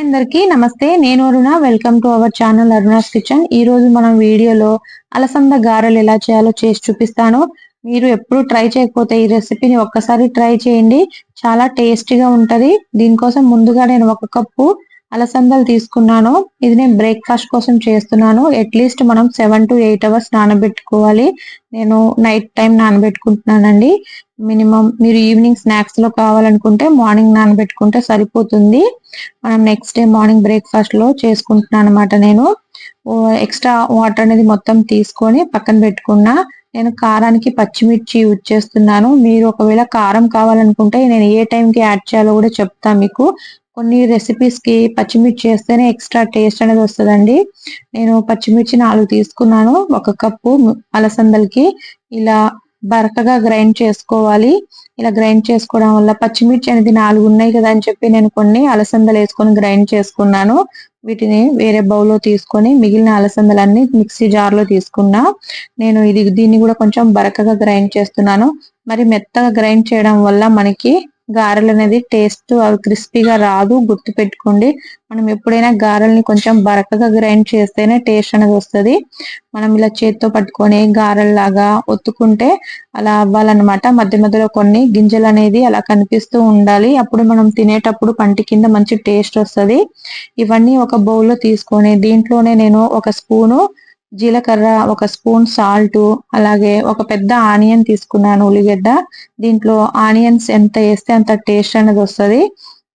అందరికి నమస్తే నేను Aruna. Welcome to our channel Aruna's kitchen ఈ రోజు మనం వీడియోలో అలసంద గారెలు ఎలా చేయాలో చేసి చూపిస్తాను. మీరు ఎప్పుడు ట్రై చేయకపోతే ఈ రెసిపీని ఒక్కసారి ట్రై చేయండి. చాలా టేస్టీగా ఉంటది. దీనికోసం ముందుగా నేను ఒక కప్పు అలసందలు తీసుకున్నాను. ఇది నేను బ్రేక్ఫాస్ట్ కోసం చేస్తున్నాను. అట్లీస్ట్ మనం సెవెన్ టు ఎయిట్ అవర్స్ నానబెట్టుకోవాలి. నేను నైట్ టైం నానబెట్టుకుంటున్నానండి. మినిమం మీరు ఈవినింగ్ స్నాక్స్లో కావాలనుకుంటే మార్నింగ్ నానబెట్టుకుంటే సరిపోతుంది. మనం నెక్స్ట్ డే మార్నింగ్ బ్రేక్ఫాస్ట్లో చేసుకుంటున్నాను అనమాట నేను. ఎక్స్ట్రా వాటర్ అనేది మొత్తం తీసుకొని పక్కన పెట్టుకున్నా. నేను కారానికి పచ్చిమిర్చి యూజ్ చేస్తున్నాను. మీరు ఒకవేళ కారం కావాలనుకుంటే నేను ఏ టైంకి యాడ్ చేయాలో కూడా చెప్తా మీకు. కొన్ని రెసిపీస్కి పచ్చిమిర్చి వేస్తేనే ఎక్స్ట్రా టేస్ట్ అనేది వస్తుందండి. నేను పచ్చిమిర్చి నాలుగు తీసుకున్నాను. ఒక కప్పు అలసందలకి. ఇలా బరకగా గ్రైండ్ చేసుకోవాలి. ఇలా గ్రైండ్ చేసుకోవడం వల్ల పచ్చిమిర్చి అనేది నాలుగు ఉన్నాయి కదా అని చెప్పి నేను కొన్ని అలసందలు వేసుకొని గ్రైండ్ చేసుకున్నాను. వీటిని వేరే బౌల్లో తీసుకొని మిగిలిన అలసందలన్నీ మిక్సీ జార్లో తీసుకున్నా. నేను ఇది దీన్ని కూడా కొంచెం బరకగా గ్రైండ్ చేస్తున్నాను. మరి మెత్తగా గ్రైండ్ చేయడం వల్ల మనకి గారెలు అనేది టేస్ట్ క్రిస్పీగా రాదు గుర్తు పెట్టుకోండి మనం ఎప్పుడైనా గారెల్ని కొంచెం బరకగా గ్రైండ్ చేస్తేనే టేస్ట్ అనేది వస్తుంది. మనం ఇలా చేత్తో పట్టుకొని గారెల్లాగా ఒత్తుకుంటే అలా అవ్వాలన్నమాట. మధ్య మధ్యలో కొన్ని గింజలు అనేది అలా కనిపిస్తూ ఉండాలి. అప్పుడు మనం తినేటప్పుడు పంటి కింద మంచి టేస్ట్ వస్తుంది. ఇవన్నీ ఒక బౌల్లో తీసుకొని దీంట్లోనే నేను ఒక స్పూను జీలకర్ర ఒక స్పూన్ సాల్ట్ అలాగే ఒక పెద్ద ఆనియన్ తీసుకున్నాను ఉల్లిగడ్డ. దీంట్లో ఆనియన్స్ ఎంత వేస్తే అంత టేస్ట్ అనేది వస్తుంది.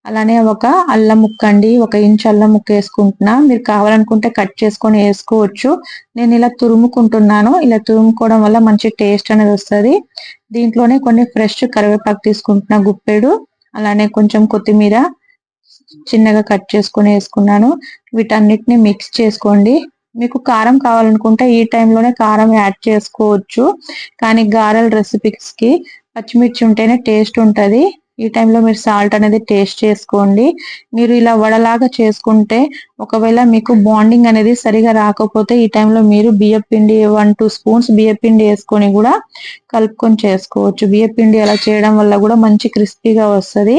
అలానే ఒక అల్లం ముక్క అండి ఒక ఇంచ్ అల్లం ముక్క వేసుకుంటున్నా. మీరు కావాలనుకుంటే కట్ చేసుకొని వేసుకోవచ్చు. నేను ఇలా తురుముకుంటున్నాను. ఇలా తురుముకోవడం వల్ల మంచి టేస్ట్ అనేది వస్తుంది. దీంట్లోనే కొన్ని ఫ్రెష్ కరివేపాకు తీసుకుంటున్నా గుప్పెడు. అలానే కొంచెం కొత్తిమీర చిన్నగా కట్ చేసుకొని వేసుకున్నాను. వీటన్నిటిని మిక్స్ చేసుకోండి. మీకు కారం కావాలనుకుంటే ఈ టైంలోనే కారం యాడ్ చేసుకోవచ్చు. కానీ గారెల రెసిపీస్కి పచ్చిమిర్చి ఉంటేనే టేస్ట్ ఉంటుంది. ఈ టైంలో మీరు సాల్ట్ అనేది టేస్ట్ చేసుకోండి. మీరు ఇలా వడలాగా చేసుకుంటే ఒకవేళ మీకు బాండింగ్ అనేది సరిగా రాకపోతే ఈ టైంలో మీరు బియ్యపిండి వన్ టూ స్పూన్స్ బియ్యపిండి వేసుకొని కూడా కలుపుకొని చేసుకోవచ్చు. బియ్యపిండి అలా చేయడం వల్ల కూడా మంచి క్రిస్పీగా వస్తుంది.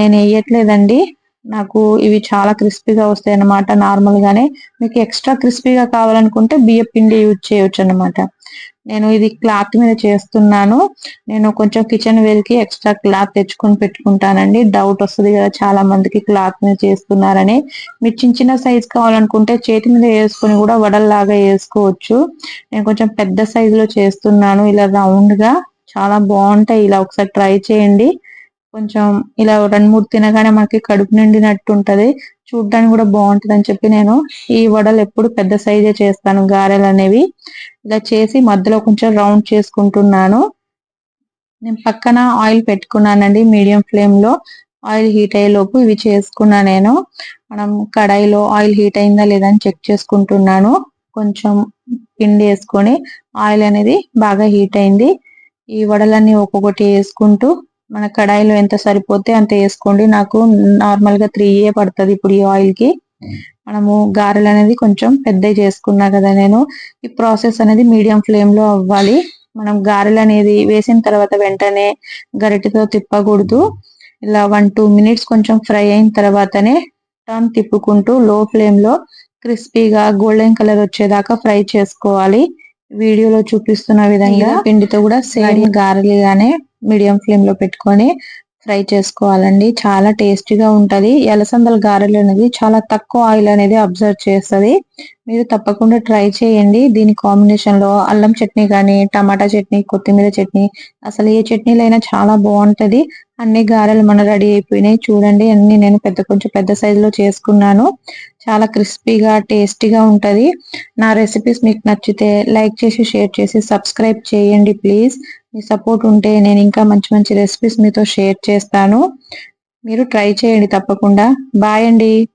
నేను వేయట్లేదండి. నాకు ఇవి చాలా క్రిస్పీగా వస్తాయి అనమాట నార్మల్ గానే మీకు ఎక్స్ట్రా క్రిస్పీగా కావాలనుకుంటే బియ్య పిండి యూజ్ చేయొచ్చు అనమాట నేను ఇది క్లాత్ మీద చేస్తున్నాను. నేను కొంచెం కిచెన్ వేర్కి ఎక్స్ట్రా క్లాత్ తెచ్చుకొని పెట్టుకుంటానండి. డౌట్ వస్తుంది కదా చాలా మందికి క్లాత్ మీద చేస్తున్నారని. మీరు చిన్న చిన్న సైజ్ కావాలనుకుంటే చేతి మీద వేసుకొని కూడా వడల్లాగా వేసుకోవచ్చు. నేను కొంచెం పెద్ద సైజులో చేస్తున్నాను. ఇలా రౌండ్గా చాలా బాగుంటాయి. ఇలా ఒకసారి ట్రై చేయండి. కొంచెం ఇలా రెండు మూడు తినగానే మనకి కడుపు నిండినట్టు ఉంటది. చూడడానికి కూడా బాగుంటది అని చెప్పి నేను ఈ వడలు ఎప్పుడు పెద్ద సైజే చేస్తాను గారెలు అనేవి. ఇలా చేసి మధ్యలో కొంచెం రౌండ్ చేసుకుంటున్నాను. నేను పక్కన ఆయిల్ పెట్టుకున్నానండి మీడియం ఫ్లేమ్లో. ఆయిల్ హీట్ అయ్యే లోపు ఇవి చేసుకున్నా నేను. మనం కడాయిలో ఆయిల్ హీట్ అయిందా లేదా అని చెక్ చేసుకుంటున్నాను. కొంచెం పిండి వేసుకొని ఆయిల్ అనేది బాగా హీట్ అయింది. ఈ వడలన్నీ ఒక్కొక్కటి వేసుకుంటూ మన కడాయిలో ఎంత సరిపోతే అంత వేసుకోండి. నాకు నార్మల్గా త్రీ ఏ పడుతుంది ఇప్పుడు ఈ ఆయిల్కి. మనము గారెలు అనేది కొంచెం పెద్ద చేసుకున్నా కదా నేను. ఈ ప్రాసెస్ అనేది మీడియం ఫ్లేమ్లో అవ్వాలి. మనం గారెలు అనేది వేసిన తర్వాత వెంటనే గరిటెతో తిప్పకూడదు. ఇలా వన్ టూ మినిట్స్ కొంచెం ఫ్రై అయిన తర్వాతనే టర్న్ తిప్పుకుంటూ లో ఫ్లేమ్లో క్రిస్పీగా గోల్డెన్ కలర్ వచ్చేదాకా ఫ్రై చేసుకోవాలి. వీడియోలో చూపిస్తున్న విధంగా పిండితో కూడా సేమ్ గారెలుగానే మీడియం ఫ్లేమ్లో పెట్టుకొని ఫ్రై చేసుకోవాలండి. చాలా టేస్టీగా ఉంటది. ఎలసందల గారెలు అనేది చాలా తక్కువ ఆయిల్ అనేది అబ్జర్వ్ చేస్తుంది. మీరు తప్పకుండా ట్రై చేయండి. దీని కాంబినేషన్లో అల్లం చట్నీ కానీ టమాటా చట్నీ కొత్తిమీర చట్నీ అసలు ఏ చట్నీలైనా చాలా బాగుంటది. అన్ని గారెలు మన రెడీ అయిపోయినాయి. చూడండి అన్ని నేను పెద్ద కొంచెం పెద్ద సైజులో చేసుకున్నాను. చాలా క్రిస్పీగా టేస్టీగా ఉంటది. నా రెసిపీస్ మీకు నచ్చితే లైక్ చేసి షేర్ చేసి సబ్స్క్రైబ్ చేయండి ప్లీజ్. మీ సపోర్ట్ ఉంటే నేను ఇంకా మంచి మంచి రెసిపీస్ మీతో షేర్ చేస్తాను. మీరు ట్రై చేయండి తప్పకుండా. బాయ్ అండి.